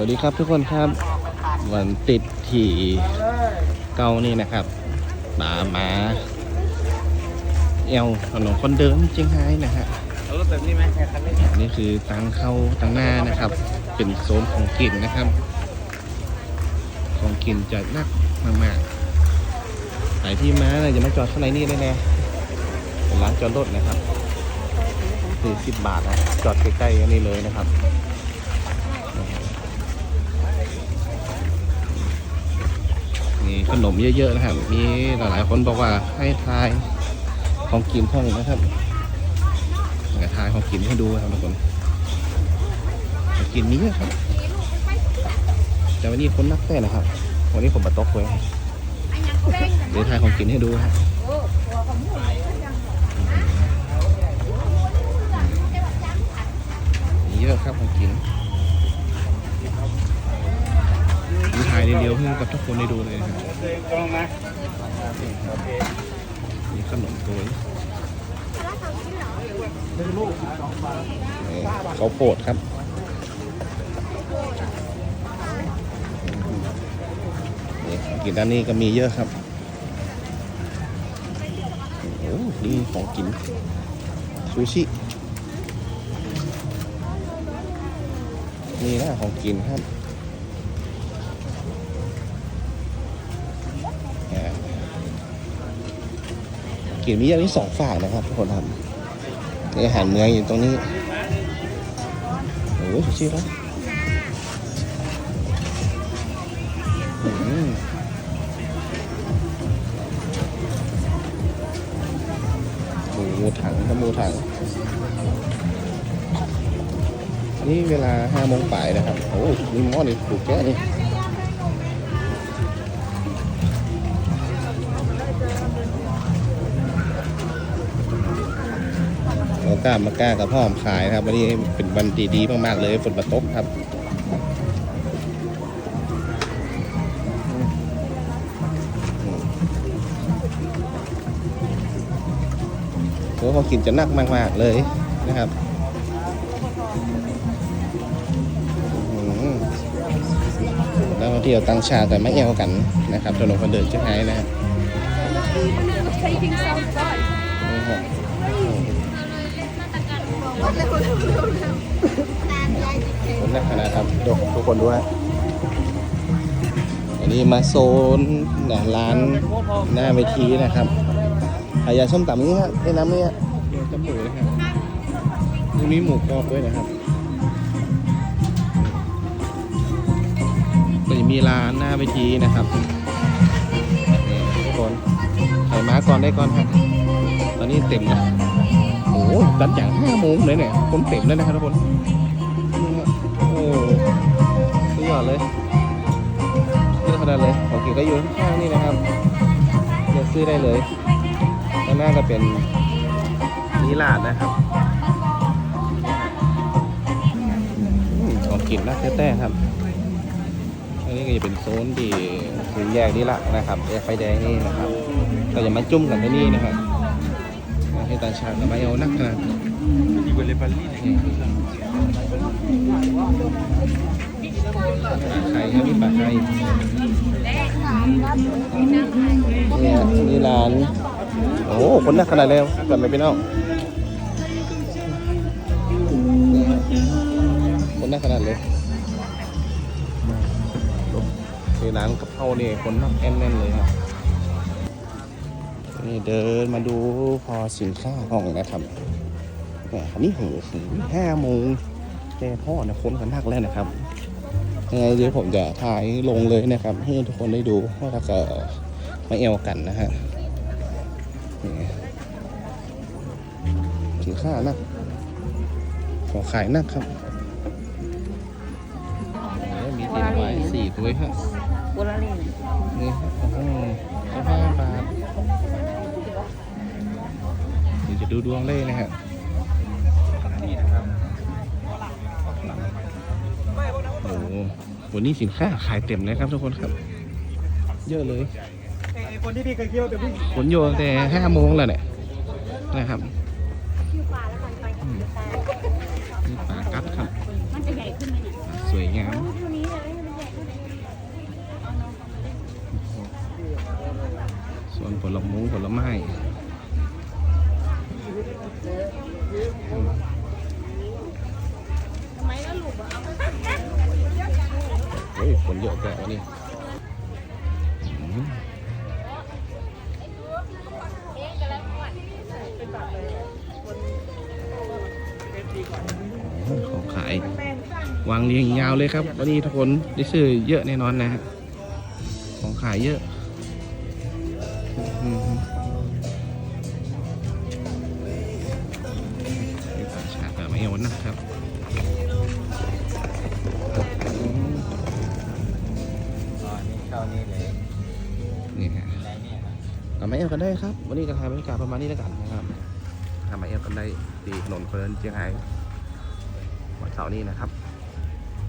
วัสดีครับทุกคนครับ วันติดที่เก้านี่นะครับหมาหมาเอวถนนคนเดินเชียงไฮ้นะฮะรถแบบนี้ไหมคันนี้นี่คือตังเข้าตังหน้านะครับ เป็นโซนของกินนะครับ ของกินจะนักมากๆใครที่มาเนี่ยจะมาจอดข้างในนี่เลยนะเป็นร้านจอดรถนะครับสี่สิบบาทนะจอดใกล้ๆกันนี่เลยนะครับ ขนมเยอะๆนะครับ มีหลายๆคนบอกว่าให้ทายของกินท่องนะครับอยากทายของกินให้ดูนะครับทุกคนกินมีเยอะครับแต่วันนี้คนนักแต่นะครับ วันนี้ผมบัตกเลยเดี๋ยวทายของกินให้ดูครับเยอะครับของกิน เพื่อกับทุกคนได้ดูเลยนะครับกล้องนะมีขนมตัวนี้เขาโพดครับกินด้านนี้ก็มีเยอะครับโอ้นี่ของกินซูชินี่นะของกินครับ กินมีอย่างนี้สองฝากนะครับทุกคนครับนี่อาหารเมืองอยู่ตรงนี้โอ้โหชิครับอืมหมูถังครับหมูถัง นี่เวลาห้าโมงป่ายนะครับ โอ้นี่หม้อนี่ถูกแก้นี่ กล้ามากล้ากับพ่อมขายนะครับ วันนี้เป็นวันดีๆมากๆเลยฝนมาตกครับโอ้เขากินจะหนักมากๆเลยนะครับอืมแล้วบางทีเราตั้งชาติแต่ไม่เอวกันนะครับถนนคนเดินจะหายนะครับ นี่ครับคนนักนาดครับทุกคนดูฮะอันนี้มาโซนนะร้านหน้าเวทีนะครับขายยาส้มตำนี้ฮะได้น้ำนี่ฮะเดี๋ยวจมูกเลยครับตรงนี้หมูกรอบด้วยนะครับก็จะมีร้านหน้าเวทีนะครับทุกคนใครมาก่อนได้ก่อนครับตอนนี้เต็มแล้วโอ้โหตัดอย่างห้าโมงเลยเนี่ยคนเต็มแล้วนะครับทุกคน สุดยอดเลยเยอขนาดเลยโอเคก็อยู่ข้างนี่นะครับเดี๋ยวซื้อได้เลยข้างหน้าก็เป็นนิลาดนะครับของกินนักแต้ๆครับอันนี้ก็จะเป็นโซนที่ถึงแยกนี่ละนะครับแยกไฟแดงนี่นะครับก็จะมาจุ่มกันที่นี่นะครับให้ตาชากับมาเอานักขนาดดีกว่าเลยปัลลี่เนี่ยปลาไข่ครับมีปลาไข่นี่ยนี่ร้าน โอ้โหคนนักขนาดแล้วกลับไปเป็นเอาคนนักขนาดเลยนี่ร้านกะเพราเนี่ยคนนักแน่นเลยครับนี่เดินมาดูพอสินค้าห้องนะครับแหมนนี้โหถึงห้าโมงแก่พ่อเนี่ยคนกันนักแล้วนะครับ ยังไงเดี๋ยวผมจะถ่ายลงเลยนะครับ ให้ทุกคนได้ดูว่าเราจะมาเอวกันนะฮะนี่สินค้านักของขายนักครับมีติดไว้สี่ตัวฮะ What are they? นี่ครับโอ้โหห้าบาทเดี๋ยวจะดูดวงเล่นะฮะ วันนี้สินค้าขายเต็มเลยครับทุกคนครับ เยอะเลยคนที่พี่เคยคิดว่าเป็นผู้หญิงฝนโยแต่ห้าโมงแล้วเนี่ยนะครับนี่ปลากัดครับ มันจะใหญ่ขึ้นไหมเนี่ยสวยงามส่วนผลละมุงผลละไม้ โอ้ยคนเยอะแกะวันนี้อืมโอ้ยของขาย วางเรียงยาวเลยครับ วันนี้ทุกคนได้ซื้อเยอะแน่นอนนะฮะของขายเยอะ นี่ฮะได้เนี่ยครับมาเอวกันได้ครับ วันนี้จะถ่ายบรรยากาศประมาณนี้แล้วกันนะครับทำมาเอวกันได้ตีถนนเพลินเจียงไฮ้วันเสาร์นี้นะครับ